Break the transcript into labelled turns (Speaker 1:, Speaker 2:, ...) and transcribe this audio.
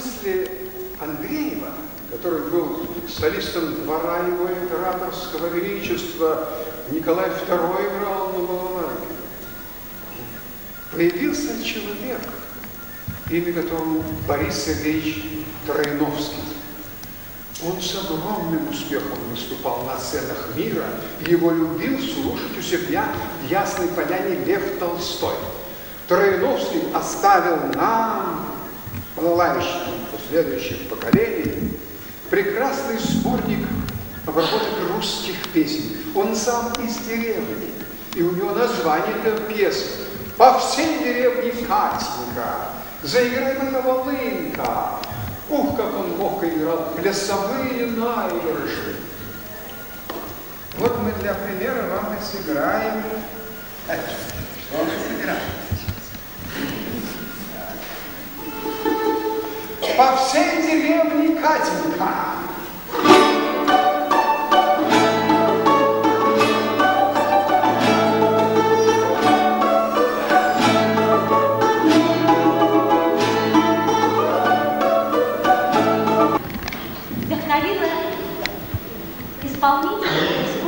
Speaker 1: после Андреева, который был солистом двора его императорского величества, Николай II играл на балалайке, появился человек, имя которому Борис Сергеевич Троиновский. Он с огромным успехом выступал на сценах мира, его любил слушать у себя в Ясной Поляне Лев Толстой. Троиновский оставил нам, балалайщикам последующих поколений, прекрасный сборник обработок русских песен. Он сам из деревни, и у него название этой песни «По всей деревне Катенька», «Заиграй моя волынка», Ух, как он ловко играл плясовые наигрыши. Вот мы для примера вам и сыграем. Что мы сыграем? Всей деревне Катенька.
Speaker 2: Исполнителя